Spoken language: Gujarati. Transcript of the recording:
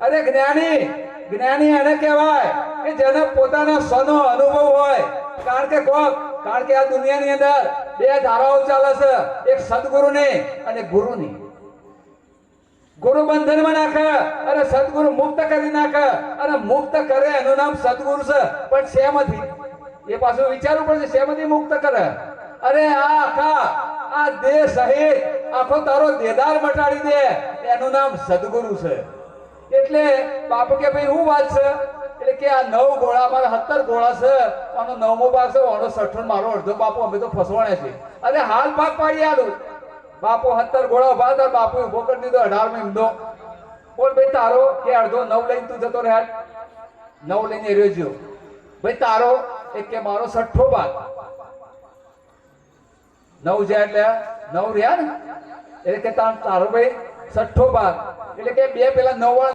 અરે જ્ઞાની જ્ઞાની એને કહેવાય કે જેને પોતાના સ્વનો અનુભવ હોય. કારણ કે કોક, કારણ કે આ દુનિયાની અંદર બે ધારાઓ ચાલે છે. એક સદગુરુની અને ગુરુની. ગુરુ બંધનમાં નાખે અને સદગુરુ મુક્ત કરી નાખે અને મુક્ત કરે, એનું નામ સદગુરુ છે. પણ શેમાંથી? એ પાછું વિચારવું પડશે, શેમાંથી મુક્ત કરે? અરે આ આખા, આ દેહ સહિત આખો તારો દેદાર મટાડી દે. એનું નામ સદગુરુ છે. એટલે બાપુ કે ભાઈ હું વાત છે? એટલે કે, આ નવ ગોળા મારા સત્તર ગોળા છે. આનો નવમો ભાગ છે આનો સઠ્ઠો મારો અડધો બાપુ, અમે તો ફસવાણે છે અને હાલ ભાગ પાડી આલું. બાપુ સત્તર ગોળા ઊભા હતા બાપુ ઊભો કરી દીધો અઢારમાં ઈમદો બોલ ભાઈ, તારો કે અડધો નવ લઈને તું જતો રહ્યા નવ લઈને રહ્યો ભાઈ, તારો એક કે મારો સઠ્ઠો ભાગ. નવ જાય એટલે નવ રહ્યા ને? એટલે કે તાર- ભાઈ સઠ્ઠો ભાગ. એટલે કે બે પેલા નવ